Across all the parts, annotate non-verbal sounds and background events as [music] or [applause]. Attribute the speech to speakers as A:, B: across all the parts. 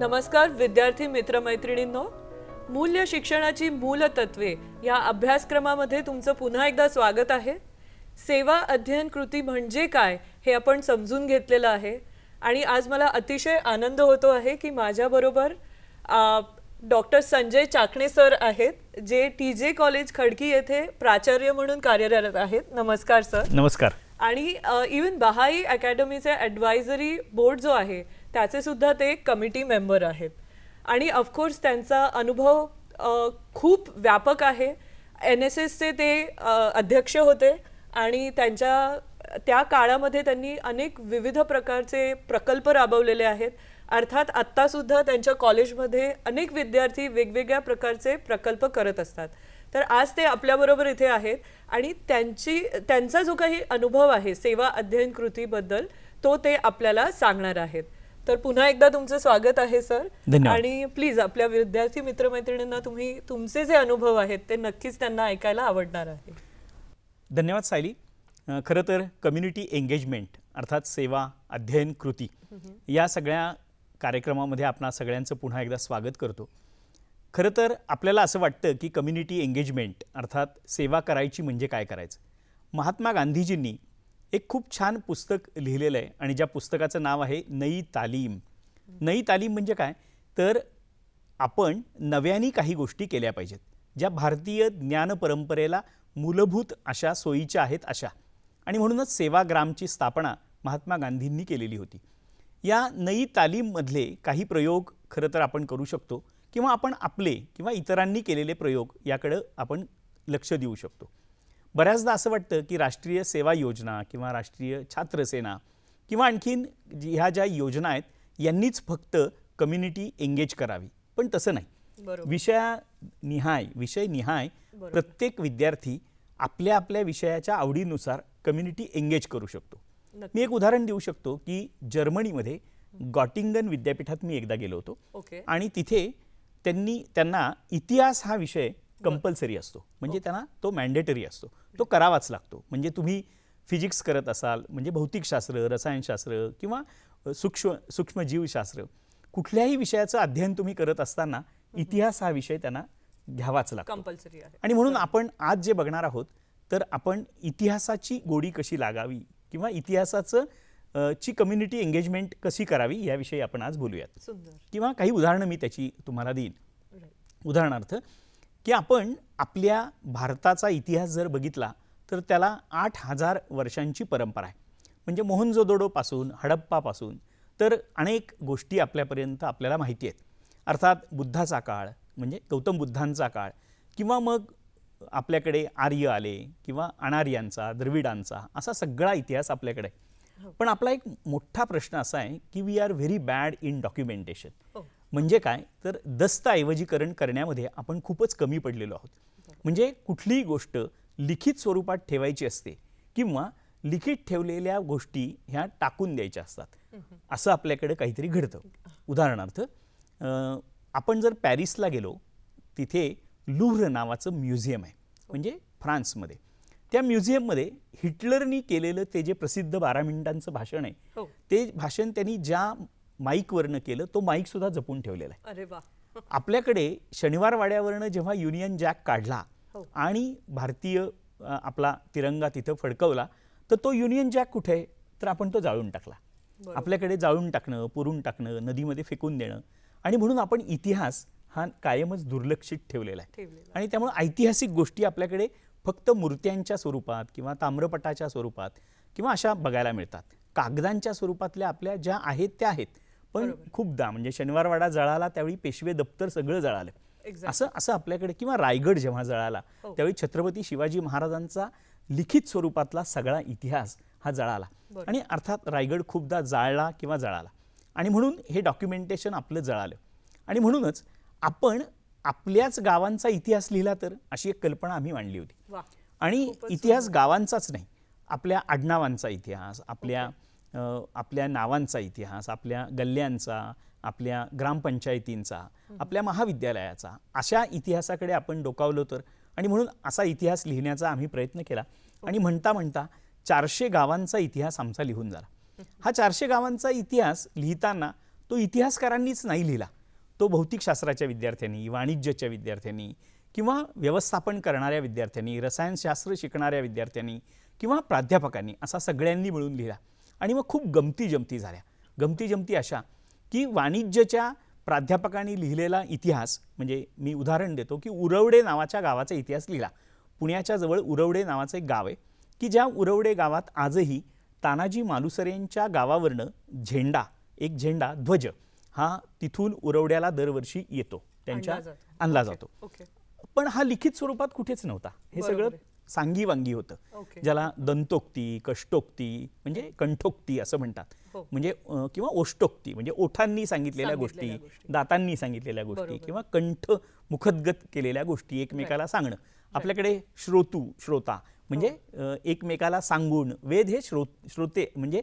A: नमस्कार विद्यार्थी मित्रमैत्रिणींनो. मूल्य शिक्षणाची मूलतत्वे या अभ्यासक्रमामध्ये तुमचं पुन्हा एकदा स्वागत आहे. सेवा अध्ययन कृती म्हणजे काय हे आपण समजून घेतलेलं आहे. आणि आज मला अतिशय आनंद होतो आहे की माझ्याबरोबर डॉक्टर संजय चाकणे सर आहेत जे टी जे कॉलेज खडकी येथे प्राचार्य म्हणून कार्यरत आहेत. नमस्कार सर.
B: नमस्कार.
A: आणि इवन बहाई अकॅडमीचे ॲडवायझरी बोर्ड जो आहे त्याचे सुद्धा ते कमिटी मेंबर आहेत. आणि ऑफकोर्स त्यांचा अनुभव खूप व्यापक आहे. एन एस एसचे ते अध्यक्ष होते आणि त्यांच्या त्या काळामध्ये त्यांनी अनेक विविध प्रकारचे प्रकल्प राबवलेले आहेत. अर्थात आत्तासुद्धा त्यांच्या कॉलेजमध्ये अनेक विद्यार्थी वेगवेगळ्या प्रकारचे प्रकल्प करत असतात. तर आज ते आपल्याबरोबर इथे आहेत आणि त्यांची त्यांचा जो काही अनुभव आहे सेवा अध्ययन कृतीबद्दल तो ते आपल्याला सांगणार आहेत. तर पुन्हा एकदा तुमचं स्वागत आहे सर. आणि प्लीज आपल्या विद्यार्थी मित्रमैत्रिणींना तुम्ही तुमचे जे अनुभव आहेत ते नक्कीच त्यांना ऐकायला आवडणार आहे.
B: धन्यवाद सायली. खरं तर कम्युनिटी एंगेजमेंट अर्थात सेवा अध्ययन कृती या सगळ्या कार्यक्रमामध्ये आपणा सगळ्यांचं पुन्हा एकदा स्वागत करतो. खरं तर आपल्याला असं वाटतं की कम्युनिटी एंगेजमेंट अर्थात सेवा करायची म्हणजे काय करायचं? महात्मा गांधीजींनी एक खूप छान पुस्तक लिहिलेलं आहे आणि ज्या पुस्तकाचं नाव आहे नई तालीम. नई तालीम म्हणजे काय? तर आपण नव्याने काही गोष्टी केल्या पाहिजेत. ज्या भारतीय ज्ञान परंपरेला मूलभूत अशा सोयीच्या आहेत अशा. आणि म्हणूनच सेवाग्रामची स्थापना महात्मा गांधींनी केलेली होती. या नई तालीममधले काही प्रयोग खरं तर आपण करू शकतो किंवा आपण आपले किंवा इतरांनी केलेले प्रयोग याकडं आपण लक्ष देऊ शकतो. बऱ्याचदा असं वाटतं की राष्ट्रीय सेवा योजना किंवा राष्ट्रीय छात्रसेना किंवा आणखीन ह्या ज्या योजना आहेत यांनीच फक्त कम्युनिटी एंगेज करावी. पण तसं नाही. विषयानिहाय विषय निहाय प्रत्येक विद्यार्थी आपल्या आपल्या विषयाच्या आवडीनुसार कम्युनिटी एंगेज करू शकतो. मी एक उदाहरण देऊ शकतो की जर्मनीमध्ये गॉटिंगन विद्यापीठात मी एकदा गेलो होतो. आणि तिथे त्यांनी त्यांना इतिहास हा विषय कंपल्सरी असतो. म्हणजे त्यांना तो मॅन्डेटरी असतो. तो करावाच लागतो. म्हणजे तुम्ही फिजिक्स करत असाल म्हणजे भौतिकशास्त्र रसायनशास्त्र किंवा सूक्ष्म सूक्ष्मजीवशास्त्र कुठल्याही विषयाचं अध्ययन तुम्ही करत असताना इतिहास हा विषय त्यांना घ्यावाच लागतो.
A: कंपल्सरी आहे.
B: आणि म्हणून आपण आज जे बघणार आहोत तर आपण इतिहासाची गोडी कशी लागावी किंवा इतिहासाचं ची कम्युनिटी एंगेजमेंट कशी करावी याविषयी आपण आज बोलूयात. किंवा काही उदाहरणं मी त्याची तुम्हाला देईन. उदाहरणार्थ की आपण आपल्या भारताचा इतिहास जर बघितला तर त्याला आठ हजार वर्षांची परंपरा आहे. म्हणजे मोहनजोदडोपासून हडप्पापासून तर अनेक गोष्टी आपल्यापर्यंत आपल्याला माहिती आहेत. अर्थात बुद्धाचा काळ म्हणजे गौतम बुद्धांचा काळ किंवा मग आपल्याकडे आर्य आले किंवा अनार्यांचा द्रविडांचा असा सगळा इतिहास आपल्याकडे आहे. पण आपला एक मोठा प्रश्न असा आहे की we are very bad in documentation
A: हो.
B: म्हणजे काय? तर दस्तऐवजीकरण करण्यामध्ये आपण खूपच कमी पडलेलो आहोत. म्हणजे कुठलीही गोष्ट लिखित स्वरूपात ठेवायची असते किंवा लिखित ठेवलेल्या गोष्टी ह्या टाकून द्यायच्या असतात. असं आपल्याकडे काहीतरी घडतं. उदाहरणार्थ आपण जर पॅरिसला गेलो तिथे लुव्र नावाचं म्युझियम आहे. म्हणजे फ्रान्समध्ये. त्या म्युझियममध्ये हिटलरनी केलेलं ते जे प्रसिद्ध बारा मिनिटांचं भाषण आहे
A: हो.
B: ते भाषण त्यांनी ज्या माईकवरनं केलं तो माईक सुद्धा जपून ठेवलेला आहे.
A: अरे वा.
B: आपल्याकडे शनिवार वाड्यावरनं जेव्हा युनियन जॅक काढला
A: हो.
B: आणि भारतीय आपला तिरंगा तिथं फडकवला तर तो युनियन जॅक कुठे आहे? तर आपण तो जाळून टाकला. आपल्याकडे जाळून टाकणं पुरून टाकणं नदीमध्ये फेकून देणं आणि म्हणून आपण इतिहास हा कायमच दुर्लक्षित ठेवलेला आहे. आणि त्यामुळे ऐतिहासिक गोष्टी आपल्याकडे फक्त मूर्त्यांच्या स्वरूपात किंवा ताम्रपटाच्या स्वरूपात किंवा अशा बघायला मिळतात. कागदांच्या स्वरूपातल्या आपल्या ज्या आहेत त्या आहेत. पण. खूपदा म्हणजे शनिवारवाडा जळाला त्यावेळी पेशवे दप्तर सगळं जळालं. असं असं आपल्याकडे किंवा रायगड जेव्हा जळाला
A: हो.
B: त्यावेळी छत्रपती शिवाजी महाराजांचा लिखित स्वरूपातला सगळा इतिहास हा जळाला. आणि अर्थात रायगड खूपदा जाळला किंवा जळाला आणि म्हणून हे डॉक्युमेंटेशन आपलं जळालं आणि म्हणूनच आपण आपल्याच गावांचा इतिहास लिहिला तर अशी एक कल्पना आम्ही मांडली होती आणि इतिहास गावांचाच नाही आपल्या आडनावांचा इतिहास आपल्या आपल्या नावांचा इतिहास आपल्या गल्ल्यांचा आपल्या ग्रामपंचायतींचा आपल्या महाविद्यालयाचा अशा इतिहासाकडे आपण डोकावलो तर. आणि म्हणून असा इतिहास लिहिण्याचा आम्ही प्रयत्न केला. आणि म्हणता म्हणता चारशे गावांचा इतिहास आमचा लिहून झाला. [laughs] हा चारशे गावांचा इतिहास लिहिताना तो इतिहासकारांनीच नाही लिहिला. तो भौतिकशास्त्राच्या विद्यार्थ्यांनी वाणिज्याच्या विद्यार्थ्यांनी किंवा व्यवस्थापन करणाऱ्या विद्यार्थ्यांनी रसायनशास्त्र शिकणाऱ्या विद्यार्थ्यांनी किंवा प्राध्यापकांनी असा सगळ्यांनी मिळून लिहिला. आणि मग खूप गमती जमती झाल्या. गमती जमती अशा की वाणिज्याच्या प्राध्यापकांनी लिहिलेला इतिहास म्हणजे मी उदाहरण देतो की उरवडे नावाच्या गावाचा इतिहास लिहिला. पुण्याच्या जवळ उरवडे नावाचं एक गाव आहे की ज्या उरवडे गावात आजही तानाजी मालुसरेंच्या गावावरनं झेंडा एक झेंडा ध्वज हा तिथून उरवड्याला दरवर्षी येतो. त्यांच्या
A: आणला जातो.
B: पण हा लिखित स्वरूपात कुठेच नव्हता. हे सगळं सांगी वांगी होतं. ज्याला दंतोक्ती कष्टोक्ती म्हणजे कंठोक्ती असं म्हणतात
A: हो.
B: म्हणजे किंवा ओष्टोक्ती म्हणजे ओठांनी सांगितलेल्या गोष्टी. दातांनी सांगितलेल्या गोष्टी. किंवा कंठ मुखद्गत केलेल्या गोष्टी एकमेकाला सांगणं आपल्याकडे श्रोतू श्रोता म्हणजे एकमेकाला सांगून वेद हे श्रो श्रोते म्हणजे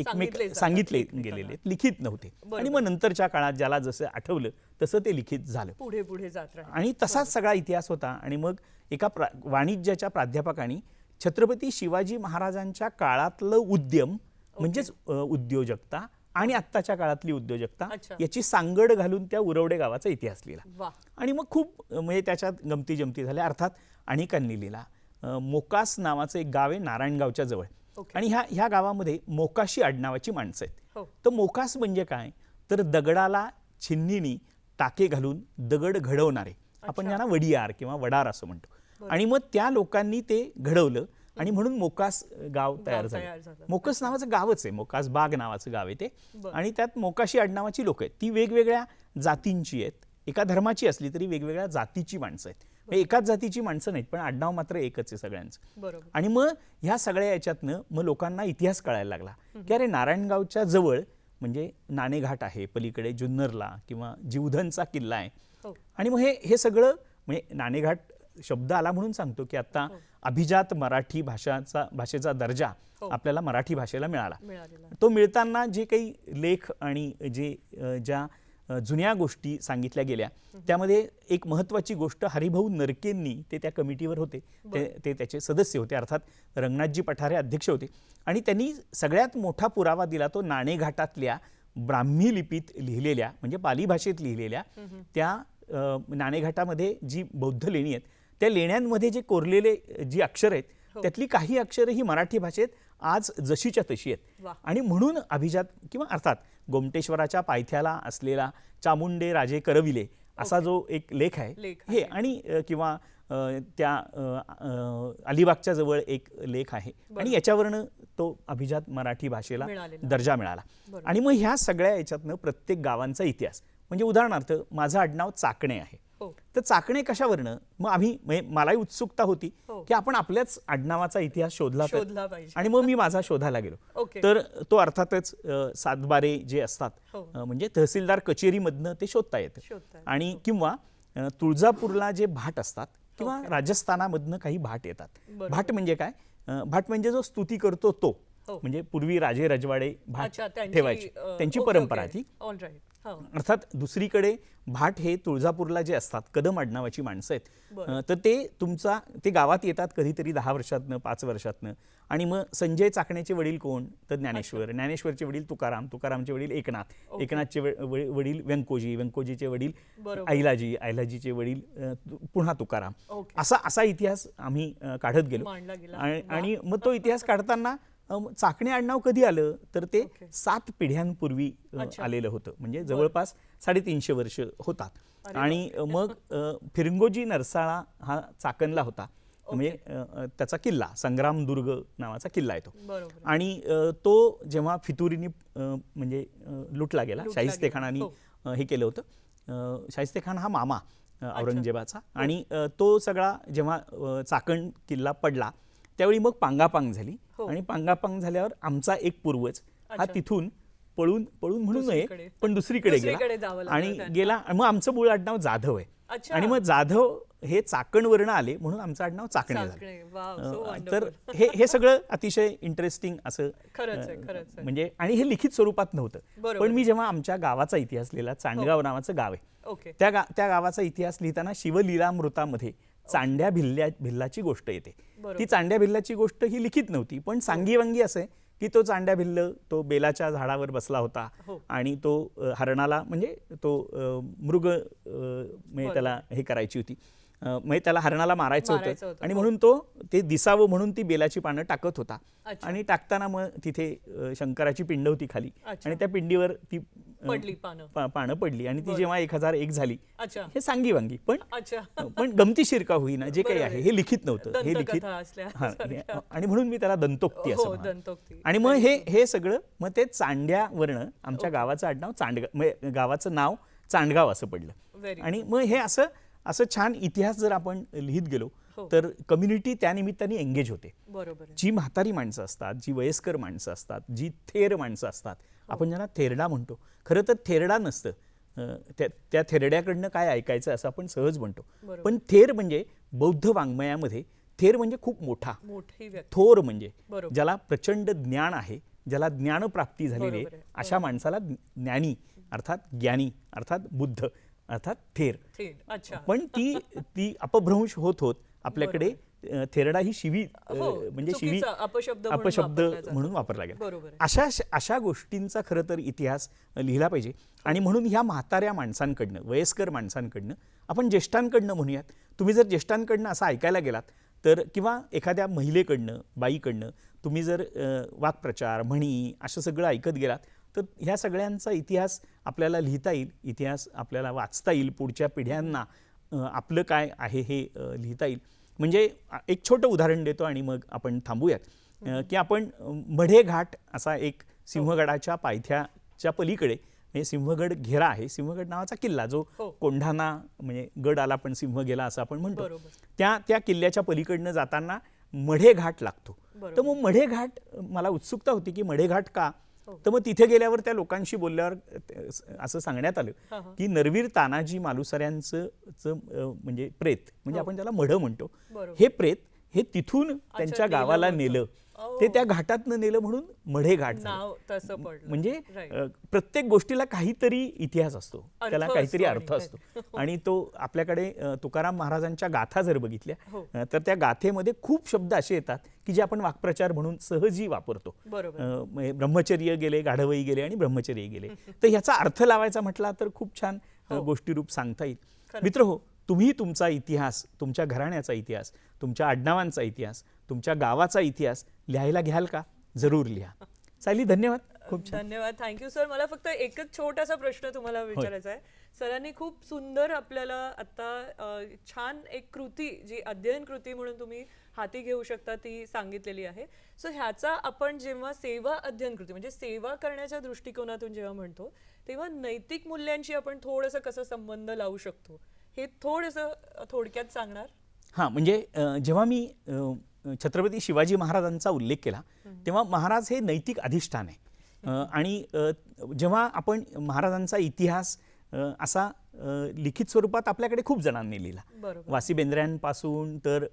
B: एकमेक
A: सांगितले.
B: गेलेले लिखित नव्हते. आणि मग नंतरच्या काळात ज्याला जसं आठवलं तसं ते लिखित झालं.
A: पुढे पुढे जात
B: आणि तसाच सगळा इतिहास होता. आणि मग एका प्रा वाणिज्याच्या प्राध्यापकांनी छत्रपती शिवाजी महाराजांच्या काळातलं उद्यम म्हणजेच उद्योजकता आणि आत्ताच्या काळातली उद्योजकता. याची सांगड घालून त्या उरवडे गावाचा इतिहास लिहिला. आणि मग खूप म्हणजे त्याच्यात गमती जमती झाल्या. अर्थात अनेकांनी लिहिला. मोकास नावाचं एक गाव आहे नारायणगावच्या जवळ. आणि ह्या ह्या गावामध्ये मोकाशी आडनावाची माणसं आहेत.
A: हो.
B: तर मोकास म्हणजे काय? तर दगडाला छिन्नीनी टाके घालून दगड घडवणारे. आपण. ज्यांना वडियार किंवा वडार असं म्हणतो. आणि मग त्या लोकांनी ते घडवलं आणि म्हणून मोकास गाव तयार झालं. मोकस नावाचं गावच आहे. मोकास बाग नावाचं गाव आहे ते. आणि त्यात मोकाशी आडनावाची लोक आहेत. ती वेगवेगळ्या जातींची आहेत. एका धर्माची असली तरी वेगवेगळ्या जातीची माणसं आहेत. एकाच जातीची माणसं नाहीत पण आडनाव मात्र एकच आहे सगळ्यांचं.
A: बरोबर.
B: आणि मग ह्या सगळ्या याच्यातनं मग लोकांना इतिहास कळायला लागला. की अरे नारायणगावच्या जवळ म्हणजे नाणेघाट आहे पलीकडे जुन्नरला किंवा जीवधनचा किल्ला आहे.
A: हो.
B: आणि मग हे हे सगळं म्हणजे नाणेघाट शब्द आला म्हणून सांगतो की आता अभिजात मराठी भाषाचा भाषेचा दर्जा
A: हो.
B: आपल्याला मराठी भाषेला मिळाला. तो मिळताना जे काही लेख आणि जे ज्या जुन्या गोष्टी सांगितल्या गेल्या. त्यामध्ये एक महत्त्वाची गोष्ट हरिभाऊ नरकेंनी ते त्या कमिटीवर होते. ते ते त्याचे सदस्य होते. अर्थात रंगनाथजी पठारे अध्यक्ष होते. आणि त्यांनी सगळ्यात मोठा पुरावा दिला तो नाणेघाटातल्या ब्राह्मी लिपीत लिहिलेल्या म्हणजे पाली भाषेत लिहिलेल्या त्या नाणेघाटामध्ये जी बौद्ध लेणी आहेत त्या लेण्यांमध्ये जे कोरलेले जी अक्षर आहेत त्यातली काही अक्षरं ही मराठी भाषेत आज जशीच्या तशी आहेत. आणि म्हणून अभिजात किंवा अर्थात गोमटेश्वराच्या पायथ्याला असलेला चामुंडे राजे करविले असा जो एक लेख आहे हे आणि किंवा त्या अलिबागच्या जवळ एक लेख आहे. आणि याच्यावरनं तो अभिजात मराठी भाषेला. दर्जा मिळाला. आणि मग ह्या सगळ्या याच्यातनं प्रत्येक गावांचा इतिहास. म्हणजे उदाहरणार्थ माझं आडनाव चाकणे आहे. तर चाकणे कशावरनं मग आम्ही मलाही उत्सुकता होती
A: हो.
B: की आपण आपल्याच आडनावाचा इतिहास शोधला आणि मग मी माझा शोधायला गेलो. तर तो अर्थातच सातबारे जे असतात
A: हो.
B: म्हणजे तहसीलदार कचेरीमधनं ते शोधता येतं. आणि किंवा तुळजापूरला जे भाट असतात किंवा राजस्थानामधनं काही भाट येतात. भाट म्हणजे काय भाट म्हणजे जो स्तुती करतो तो
A: हो.
B: म्हणजे पूर्वी राजे रजवाडे भाट ठेवायचे त्यांची परंपरा. ती
A: हो
B: अर्थात दुसरीकडे भाट हे तुळजापूरला जे असतात कदम आडनावाची माणसं आहेत तर ते तुमचा ते गावात येतात कधीतरी दहा वर्षातनं पाच वर्षातनं. आणि मग संजय चाकणेचे वडील कोण? तर ज्ञानेश्वर. ज्ञानेश्वरचे वडील तुकाराम. तुकारामचे वडील एकनाथ. एकनाथचे वडील व्यंकोजी. व्यंकोजीचे वडील. ऐलाजी ऐलाजीचे वडील पुन्हा तुकाराम. असा असा इतिहास आम्ही काढत गेलो. आणि मग तो इतिहास काढताना चाकणे आडनाव कधी आलं तर ते
A: ओके.
B: सात पिढ्यांपूर्वी. आलेलं होतं. म्हणजे जवळपास साडेतीनशे वर्ष होतात. आणि मग फिरंगोजी नरसाळा हा चाकणला होता. म्हणजे त्याचा किल्ला संग्रामदुर्ग नावाचा किल्ला आहे तो.
A: बरोबर.
B: आणि तो जेव्हा फितुरीनी म्हणजे लुटला गेला शाहिस्ते. खानानी
A: हो.
B: हे केलं होतं. शाहिस्ते खान हा मामा औरंगजेबाचा. आणि अ, तो सगळा जेव्हा चाकण किल्ला पडला त्यावेळी मग पांगापांग झाली.
A: हो.
B: आणि पांगापांग झाल्यावर आमचा एक पूर्वज हा. तिथून पळून पळून म्हणू नये. पण दुसरीकडे गेला आणि. गेला मग आमचं मूळ आडनाव जाधव आहे. आणि मग जाधव हे चाकणवरनं आले म्हणून आमचं आडनाव चाकणे झालं
A: चाकणे
B: तर हे हे सगळं अतिशय इंटरेस्टिंग असं. म्हणजे आणि हे लिखित स्वरूपात नव्हतं. पण मी जेव्हा आमच्या गावाचा इतिहास लिहिला चांडगाव नावाचं गाव आहे त्या गावाचा इतिहास लिहिताना शिवलीलामृतामध्ये चांड्या भिल्ल्या भिल्लाची गोष्ट येते. ती चांड्या भिल्लाची गोष्ट ही लिखित नव्हती पण सांगी वांगी असं आहे की तो चांड्या भिल्ल तो बेलाच्या झाडावर बसला होता
A: हो.
B: आणि तो हरणाला म्हणजे तो मृग म्हणजे त्याला हे करायची होती म्हणजे त्याला हरणाला मारायचं होतं. आणि
A: हो.
B: म्हणून तो ते दिसावं म्हणून ती बेलाची पानं टाकत होता. आणि टाकताना मग तिथे शंकराची पिंड होती खाली. आणि त्या पिंडीवर ती
A: पानं.
B: पडली. आणि ती. जेव्हा एक हजार एक झाली
A: अच्छा.
B: हे सांगी वांगी पण
A: अच्छा.
B: पण गमतीशीर का होईना जे काही आहे. हे लिखित नव्हतं. हे लिखित हा. हे- आणि म्हणून मी त्याला दंतोक्ती असं
A: हो
B: आणि मग हे हे सगळं मग ते चांड्यावरनं आमच्या गावाचं आडनाव चांडगाव म्हणजे गावाचं नाव चांडगाव असं पडलं. आणि मग हे असं असं छान इतिहास जर आपण लिहित गेलो
A: हो.
B: तर कम्युनिटी त्या निमित्ताने एंगेज होते
A: बरोबर
B: जी म्हातारी माणसं असतात जी वयस्कर माणसं असतात जी थेर माणसं असतात आपण ज्यांना थेरडा म्हणतो खरं तर थेरडा नसतं त्या त्या थेरड्याकडनं काय ऐकायचं असं आपण सहज म्हणतो. पण थेर म्हणजे बौद्ध वाङ्मयामध्ये थेर म्हणजे खूप मोठा थोर म्हणजे. ज्याला प्रचंड ज्ञान आहे ज्याला ज्ञानप्राप्ती झालेली आहे. अशा माणसाला ज्ञानी अर्थात ज्ञानी अर्थात बुद्ध अर्थात थेर.
A: थेट अच्छा.
B: पण ती ती अपभ्रंश होत होत आपल्याकडे थेरडा ही शिवी
A: हो,
B: म्हणजे शिवी
A: चुकीचा अपशब्द म्हणून
B: अपशब्द
A: वापरला जातो.
B: म्हणून वापरला गेला.
A: बरोबर आहे.
B: अशा अशा गोष्टींचा खरं तर इतिहास लिहिला पाहिजे. आणि म्हणून ह्या म्हाताऱ्या माणसांकडनं वयस्कर माणसांकडनं आपण ज्येष्ठांकडनं म्हणूयात. तुम्ही जर ज्येष्ठांकडनं असं ऐकायला गेलात तर किंवा एखाद्या महिलेकडनं बाईकडनं तुम्ही जर अ, वाक्प्रचार म्हणी असं सगळं ऐकत गेलात तर ह्या सगळ्यांचा इतिहास आपल्याला लिहिता येईल इतिहास आपल्याला वाचता येईल पुढच्या पिढ्यांना आपलं काय आहे हे लिहिता येईल म्हणजे एक छोटं उदाहरण देतो आणि मग आपण थांबूयात की आपण मढे घाट असा एक सिंहगडाच्या पायथ्याच्या पलीकडे म्हणजे सिंहगड घेरा आहे सिंहगड नावाचा किल्ला जो
A: हो.
B: कोंढाणा म्हणजे गड आला पण सिंह गेला असं आपण म्हणतो. त्या त्या किल्ल्याच्या पलीकडनं जाताना मढे घाट लागतो. तर मग मढे घाट मला उत्सुकता होती की मढे घाट का
A: हो.
B: तर मग तिथे गेल्यावर त्या लोकांशी बोलल्यावर असं सांगण्यात आलं
A: हा, हा.
B: की नरवीर तानाजी मालुसऱ्यांचं म्हणजे प्रेत म्हणजे
A: हो.
B: आपण त्याला मढ म्हणतो. हे प्रेत हे तिथून त्यांच्या गावाला. नेलं. ते त्या घाटातनं नेलं म्हणून मढे घाट म्हणजे प्रत्येक गोष्टीला काहीतरी इतिहास असतो. त्याला काहीतरी अर्थ असतो. [laughs] आणि तो आपल्याकडे तुकाराम महाराजांच्या गाथा जर बघितल्या
A: हो.
B: तर त्या गाथेमध्ये खूप शब्द असे येतात की जे आपण वाक्प्रचार म्हणून सहजी वापरतो. ब्रह्मचर्य गेले गाढवई गेले आणि ब्रह्मचर्य गेले. तर ह्याचा अर्थ लावायचा म्हटला तर खूप छान
A: हो.
B: गोष्टीरूप सांगता येईल. मित्र हो तुम्ही तुमचा इतिहास तुमच्या घराण्याचा इतिहास तुमच्या आडनावांचा इतिहास तुमच्या गावाचा इतिहास लिहायला घ्याल का? जरूर लिहा. सायली धन्यवाद. खूप
A: धन्यवाद. थँक्यू सर मला फक्त एकच छोटासा प्रश्न तुम्हाला विचारायचा आहे. सरांनी खूप सुंदर आपल्याला आता छान एक कृती जी अध्ययन कृती म्हणून तुम्ही हाती घेऊ शकता ती सांगितलेली आहे. सो ह्याचा आपण जेव्हा सेवा अध्ययन कृती म्हणजे सेवा करण्याच्या दृष्टिकोनातून जेव्हा म्हणतो तेव्हा नैतिक मूल्यांशी आपण थोडंसं कसं संबंध लावू शकतो? हे थोडंसं थोडक्यात सांगणार?
B: हां म्हणजे जेव्हा मी छत्रपती शिवाजी महाराजांचा उल्लेख केला तेव्हा महाराज हे नैतिक अधिष्ठान आहे. आणि जेव्हा आपण महाराजांचा इतिहास असा लिखित स्वरूपात आपल्याकडे खूप जणांनी लिहिला. वासी बेंद्र्यांपासून तर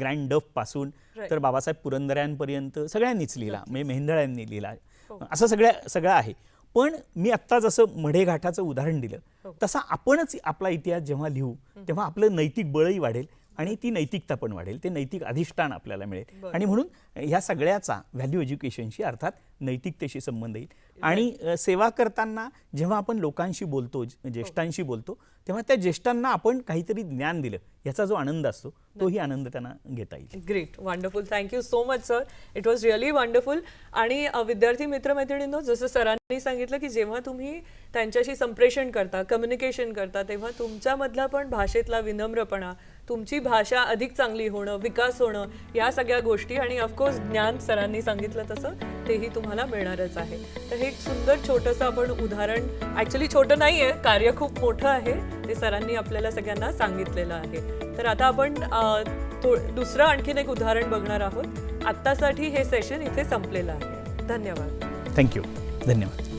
B: ग्रँड
A: डफपासून.
B: तर बाबासाहेब पुरंदऱ्यांपर्यंत सगळ्यांनीच लिहिला म्हणजे मेहेंदळ्यांनी लिहिला.
A: हो.
B: असं सगळ्या सगळं आहे. पण मी आत्ता जसं मढे घाटाचं उदाहरण दिलं
A: हो.
B: तसा आपणच आपला इतिहास जेव्हा लिहू तेव्हा आपलं नैतिक बळही वाढेल. आणि ती नैतिकता पण वाढेल ते नैतिक अधिष्ठान आपल्याला मिळेल. आणि म्हणून ह्या सगळ्याचा व्हॅल्यू एज्युकेशनशी अर्थात नैतिकतेशी संबंध येईल. आणि सेवा करताना जेव्हा आपण लोकांशी बोलतो ज्येष्ठांशी बोलतो तेव्हा त्या ज्येष्ठांना आपण काहीतरी ज्ञान दिलं याचा जो आनंद असतो तोही आनंद त्यांना घेता येईल.
A: Great wonderful thank you so much sir it was really wonderful आणि विद्यार्थी मित्रमैत्रिणींनो जसं सरांनी सांगितलं की जेव्हा तुम्ही त्यांच्याशी संप्रेषण करता कम्युनिकेशन करता तेव्हा तुमच्यामधला पण भाषेतला विनम्रपणा तुमची भाषा अधिक चांगली होणं विकास होणं या सगळ्या गोष्टी आणि ऑफकोर्स ज्ञान सरांनी सांगितलं तसं तेही तुम्हाला मिळणारच आहे. तर हे एक सुंदर छोटंसं आपण उदाहरण ॲक्च्युली छोटं नाही आहे कार्य खूप मोठं आहे ते सरांनी आपल्याला सगळ्यांना सांगितलेलं आहे. तर आता आपण थो दुसरं आणखीन एक उदाहरण बघणार आहोत. आत्तासाठी हे सेशन इथे संपलेलं आहे. धन्यवाद.
B: थँक्यू धन्यवाद.